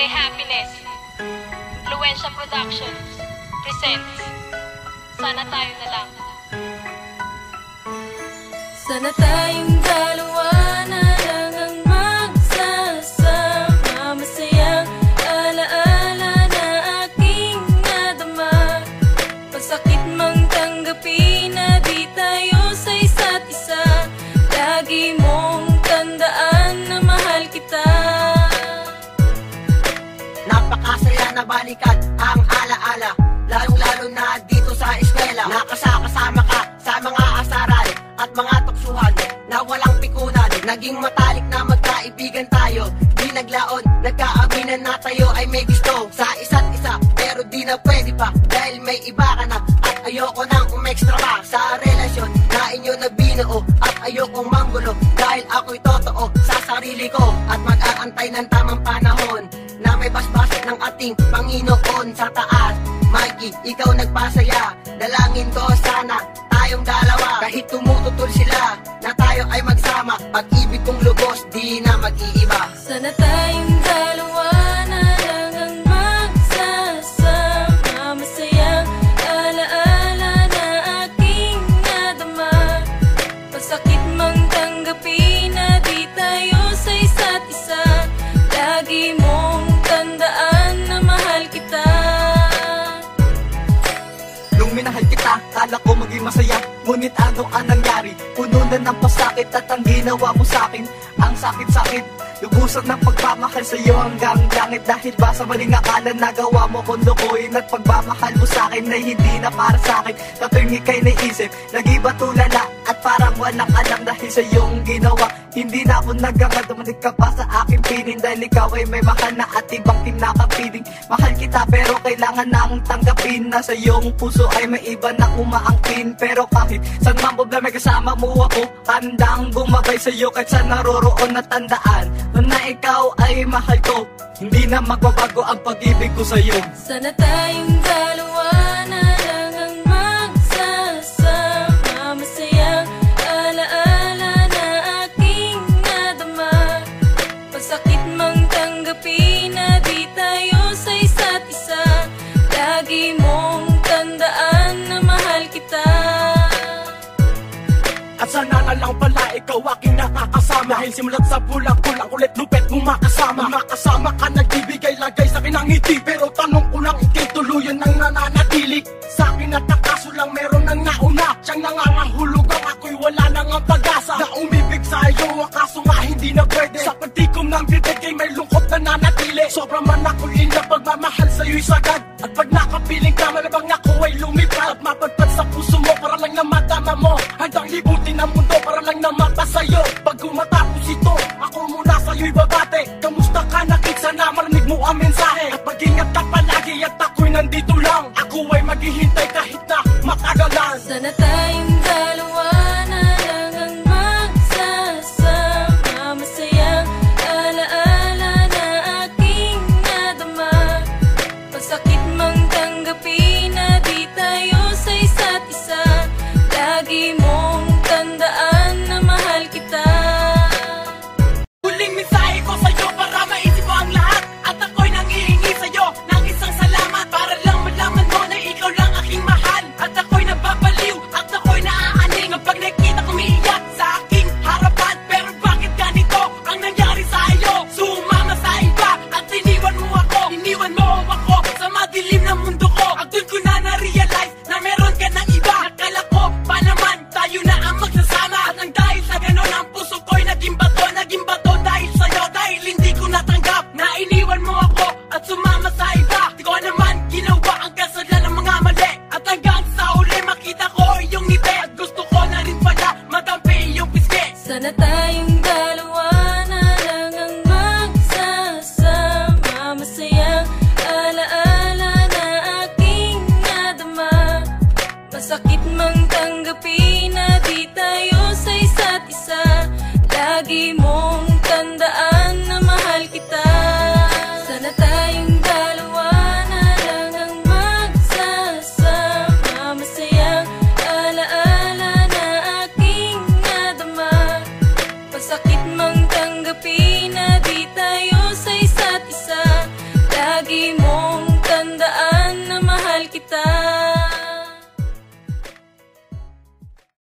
kay Happiness. Influensya Productions presents Sana Tayo Na Lang. Sana tayong dalawa Napakasaya na balikan ang alaala. Lalong-lalo na dito sa eskwela. Nakasakasama ka sa mga asaran At mga tuksuhan na walang pikunan. Naging matalik na magkaibigan tayo. Di naglaon, nagkaaminan na tayo ay may gusto Sa isa't isa, pero di na pwede pa Dahil may iba ka na At ayoko nang umextra pa Sa relasyon na inyo na binuo At ayokong manggulo. Dahil ako'y totoo sa sarili ko At mag-aantay ng tamang panahon na may basbas ng ating Panginoon sa taas. Mikey, ikaw nagpasaya. Dalangin ko sana tayong dalawa. Kahit tumututol sila na tayo ay magsama. Pag-ibig masaya Ngunit ano ang nangyari? Puno na ng pasakit at ang ginawa mo sa'kin Ang sakit-sakit Lubusan ng pagmamahal sa'yo hanggang langit. Dahil ba sa maling akala nagawa mo kong lukuin At pagmamahal mo sa'kin na hindi na para sa'kin. Na tuwing ika'y naisip, nag-iba tulala At parang walang alam. Dahil sa iyong ginawa Hindi na ako nagangad, dumalik ka pa sa aking piling. Dahil ikaw ay may mahal na at ibang kinakapiling. Mahal kita pero kailangan nang tanggapin Na sa iyong puso ay may iba na umaangkin. Pero kahit saan man problema kasama mo ako Handang bumabay sa iyo kahit saan naroroon na tandaan Na ikaw ay mahal ko. Hindi na magbabago ang pag-ibig ko sa iyo Sana tayong dalawa na lang ang magsasama. Masayang alaala na aking nadama. Pasakit At sana na lang pala ikaw aking nakakasama Dahil simulat sa bulang-kulang ulit lupet mo makasama Makasama ka nagbibigay lagay sa akin ng ngiti. Pero tanong ko lang ikay tuluyan ng nananatili. Sa akin at nakaso lang meron nang nauna. Siyang nangangahulog ang ako'y wala nang ang pag-asa. Na umibig sa iyo ang kaso nga hindi na pwede. Sa pagtikom ng bibig ay may lungkot na nanatili. Sobrang man ako'y na pagmamahal sa'yo'y sagad. At pag nakapiling ka malabang ako ay lumipad At mapadpad sa puso mo na matama mo Handang libutin ang mundo para lang na mata sa'yo. Pag matapos ito, ako muna sa'yo'y babate. Kamusta ka nakit? Sana marinig mo ang mensahe. At mag-ingat ka palagi at ako'y nandito lang. Ako ay maghihintay kahit na matagalan. Sana tayong Sumama sa di tayo sa isa't isa. Lagi mong tandaan na mahal kita. Sana tayong dalawa na lang ang magsasama. Masayang alaala na aking nadama. Pasakit mang tanggapin na di tayo